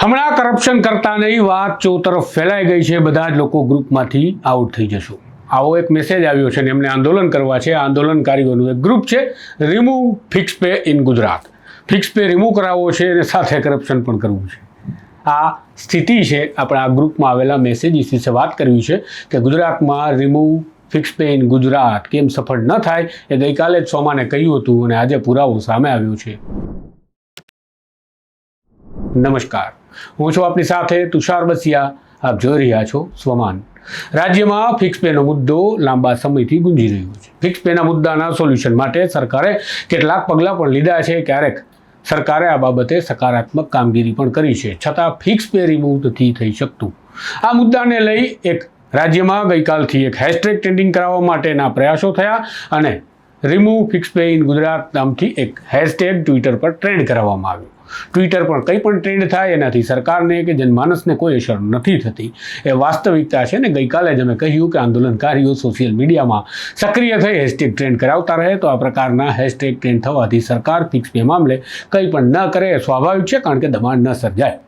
હમણાં કરપ્શન કરતા નહીં વાત ચોતરફ ફેલાઈ ગઈ છે, બધા જ લોકો ગ્રુપમાંથી આઉટ થઈ જશો. આવો એક મેસેજ આવ્યો છે ને એમને આંદોલન કરવા છે. આંદોલનકારીઓનું એક ગ્રુપ છે remove fix pay in Gujarat fix pay remove કરાવવો છે અને સાથે કરપ્શન પણ કરવું છે. આ સ્થિતિ છે, આપણે આ ગ્રુપમાં આવેલા મેસેજીસ વિશે વાત કરવી છે કે ગુજરાતમાં remove fix pay in Gujarat કેમ સફળ ન થાય એ ગઈકાલે જ સોમાને કહ્યું હતું અને આજે પુરાવો સામે આવ્યો છે. નમસ્કાર. હું છું આપની સાથે તુષાર બસિયા. આપ જોઈ રહ્યા છો સ્વમાન. રાજ્યમાં ફિક્સ પેનો મુદ્દો લાંબા સમયથી ગુંજી રહ્યો છે. ફિક્સ પેના મુદ્દાના સોલ્યુશન માટે સરકારે કેટલાક પગલાં પણ લીધા છે. ક્યારેક સરકારે આ બાબતે સકારાત્મક કામગીરી પણ કરી છે. છતાં ફિક્સ પે રિમૂવ નથી થઈ શકતું. આ મુદ્દાને લઈ એક રાજ્યમાં ગઈકાલથી એક હેશટેગ ટ્રેન્ડિંગ કરાવવા માટેના પ્રયાસો થયા અને remove fix pay in Gujarat નામથી એક હેશટેગ ટ્વિટર પર ટ્રેન્ડ કરાવવામાં આવ્યું. ટ્વિટર પર કંઈ પણ ટ્રેન્ડ થાય એનાથી સરકારને કે જનમાનસને કોઈ અસર નથી થતી. એ વાસ્તવિકતા છે ને ગઈકાલે જ અમે કહ્યું કે આંદોલનકારીઓ સોશિયલ મીડિયામાં સક્રિય થઈ હેશટેગ ટ્રેન્ડ કરાવતા રહે તો આ પ્રકારના હેશટેગ ટ્રેન્ડ થવાથી સરકાર ફિક્સ પે મામલે કંઈ પણ ન કરે એ સ્વાભાવિક છે કારણ કે દબાણ ન સર્જાય.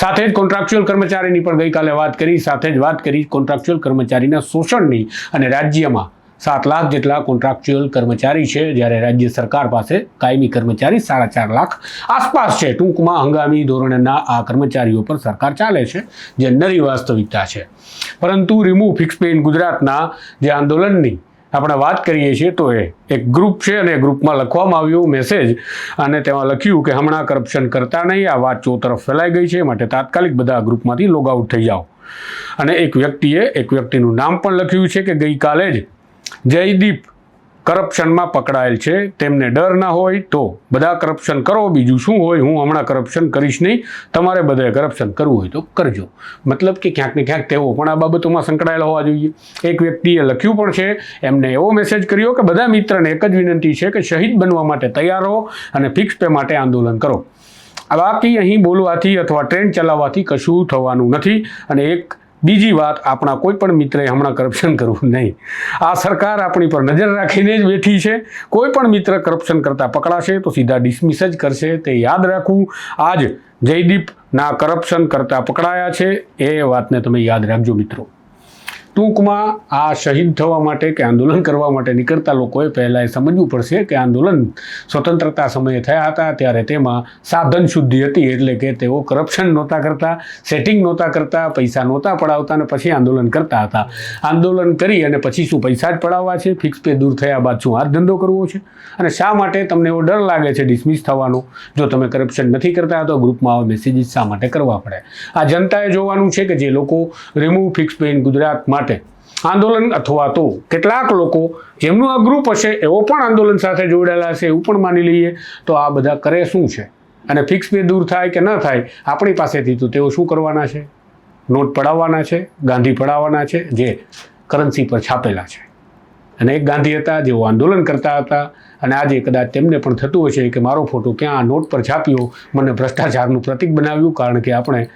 સાથે જ કોન્ટ્રાક્ચ્યુઅલ કર્મચારીની પણ ગઈકાલે વાત કરી, સાથે જ વાત કરી કોન્ટ્રાક્ચ્યુઅલ કર્મચારીના શોષણની અને રાજ્યમાં સાત લાખ જેટલા કોન્ટ્રાક્ચ્યુઅલ કર્મચારી છે, જ્યારે રાજ્ય સરકાર પાસે કાયમી કર્મચારી સાડા ચાર લાખ આસપાસ છે. ટૂંકમાં હંગામી ધોરણના આ કર્મચારીઓ પર સરકાર ચાલે છે, જે નરી વાસ્તવિકતા છે. પરંતુ રિમૂવ ફિક્સ પે ઇન ગુજરાતના જે આંદોલનની આપણે વાત કરીએ છીએ, તો એ એક ગ્રુપ છે અને ગ્રુપમાં લખવામાં આવ્યું મેસેજ અને તેમાં લખ્યું કે હમણાં કરપ્શન કરતા નહીં, આ વાત ચોતરફ ફેલાઈ ગઈ છે માટે તાત્કાલિક બધા ગ્રુપમાંથી લોગ આઉટ થઈ જાઓ. અને એક વ્યક્તિએ, એક વ્યક્તિનું નામ પણ લખ્યું છે કે ગઈકાલે જ જયદીપ કરપ્શનમાં પકડાયેલ છે. તેમને ડર ના હોય તો બધા કરપ્શન કરો, બીજું શું હોય, હું હમણાં કરપ્શન કરીશ નહીં. તમારે બધાએ કરપ્શન કરવું હોય તો કરજો. મતલબ કે ક્યાંક ને ક્યાંક તેઓ પણ આ બાબતોમાં સંકળાયેલા હોવા જોઈએ. એક વ્યક્તિએ લખ્યું પણ છે, એમને એવો મેસેજ કર્યો કે બધા મિત્રને એક જ વિનંતી છે કે શહીદ બનવા માટે તૈયાર રહો અને ફિક્સ પે માટે આંદોલન કરો. બાકી અહીં બોલવાથી અથવા ટ્રેન્ડ ચલાવવાથી કશું થવાનું નથી અને એક બીજી વાત, આપણા કોઈ પણ મિત્રએ હમણાં કરપ્શન કરવું નહીં. આ સરકાર આપણી પર નજર રાખીને જ બેઠી છે. કોઈ પણ મિત્ર કરપ્શન કરતાં પકડાશે તો સીધા ડિસમિસ જ કરશે, તે યાદ રાખવું. આજ જયદીપના કરપ્શન કરતાં પકડાયા છે, એ વાતને તમે યાદ રાખજો મિત્રો. ટૂંકમાં આ શહીદ થવા માટે કે આંદોલન કરવા માટે નીકળતા લોકોએ પહેલાં એ સમજવું પડશે કે આંદોલન સ્વતંત્રતા સમયે થયા હતા, ત્યારે તેમાં સાધન શુદ્ધિ હતી, એટલે કે તેઓ કરપ્શન નહોતા કરતા સેટિંગ નહોતા કરતા, પૈસા નહોતા પડાવતા અને પછી આંદોલન કરતા હતા. આંદોલન કરી અને પછી શું પૈસા જ પડાવવા છે? ફિક્સ પે દૂર થયા બાદ શું હાથ ધંધો કરવો છે? અને શા માટે તમને એવો ડર લાગે છે ડિસમિસ થવાનો? જો તમે કરપ્શન નથી કરતા, તો ગ્રુપમાં આવા મેસેજીસ શા માટે કરવા પડે? આ જનતાએ જોવાનું છે કે જે લોકો remove fix pay in Gujarat માટે આંદોલન અથવા તો કેટલાક લોકો જેમનું ગ્રુપ હશે, એવો પણ આંદોલન સાથે જોડાયેલા હશે, એવું પણ માની લઈએ. તો આ બધા કરે શું છે? અને ફિક્સ પે દૂર થાય કે ન થાય, આપણી પાસેથી તો તેઓ શું કરવાના છે? નોટ પડાવવાના છે, ગાંધી પડાવવાના છે, જે કરન્સી પર છાપેલા છે. અને એક ગાંધી હતા, જેઓ આંદોલન કરતા હતા, અને આજે કદાચ તેમને પણ થતું હશે કે મારો ફોટો ક્યાં આ નોટ પર છાપ્યો, મને ભ્રષ્ટાચારનું પ્રતીક બનાવ્યું, કારણ કે આપણે